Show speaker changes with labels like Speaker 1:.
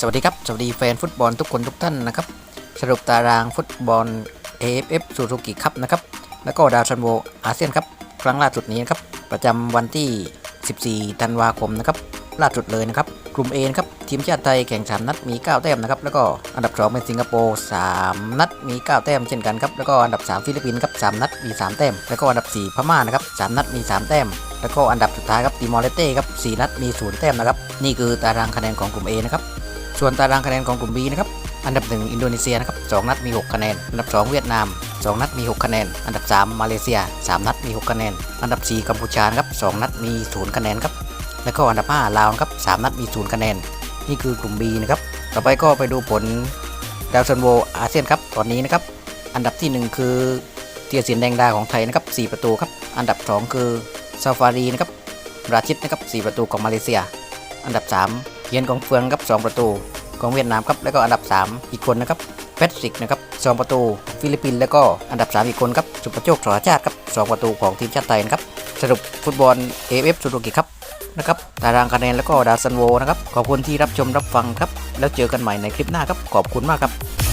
Speaker 1: สวัสดีครับ สวัสดีแฟนฟุตบอลทุกคนทุกท่านนะครับ สรุปตารางฟุตบอล AFF ซูซูกิคัพนะครับ แล้วก็ดาวซันโวอาเซียนครับ ครั้งล่าสุดนี้นครับ ประจำวันที่ 14 ธันวาคมนะครับ ล่าสุดเลยนะครับ กลุ่ม A นะครับ ทีมชาติไทยแข่ง 3 นัดมี 9 แต้มนะครับ แล้วก็อันดับ 2 เป็นสิงคโปร์ 3 นัดมี 9 แต้มเช่นกันครับ แล้วก็อันดับ 3 ฟิลิปปินส์ครับ 3 นัดมี 3 แต้ม แล้วก็อันดับ 4 พม่านะครับ 3 นัดมี 3 แต้ม แล้วก็อันดับสุดท้ายครับติมอร์เลสเต้ครับ 4 นัดมี 0 แต้มนะครับ นี่คือตารางคะแนนของกลุ่ม A นะครับ ส่วนตารางคะแนนของกลุ่ม B นะครับอันดับ 1 อินโดนีเซียนะครับ2นัดมี 6 คะแนน อันดับ 2 เวียดนาม 2 นัดมี 6 คะแนน อันดับ 3 มาเลเซีย 3 นัดมี 6 คะแนน อันดับ 4 กัมพูชานะครับ2นัดมี 0 คะแนนครับ แล้วก็อันดับ 5 ลาวครับ3นัดมี 0 คะแนน นี่คือกลุ่ม B นะครับ ต่อไปก็ไปดูผลดาวซันโวอาเซียนครับ ตอนนี้นะครับ อันดับทีหนึ่1 คือเทียสินแดงดาของไทยนะครับ4ประตูครับ อันดับ 2 คือซาฟารีนะครับ ราชิดนะครับ4ประตูของมาเลเซีย อันดับ 3 เย็นกองเฟืองครับ 2 ประตูของเวียดนามครับแล้วก็อันดับ 3 อีกคนนะครับแพทริกนะครับสองประตู ฟิลิปปินส์แล้วก็อันดับ 3 อีกคนครับสุประโชคสรชาติครับสองประตูของทีมชาติไทยนะครับสรุปฟุตบอล AFF ซูซูกิครับนะครับตารางคะแนนแล้วก็ดาวซันโวนะครับขอบคุณที่รับชมรับฟังครับ แล้วเจอกันใหม่ในคลิปหน้าครับขอบคุณมากครับ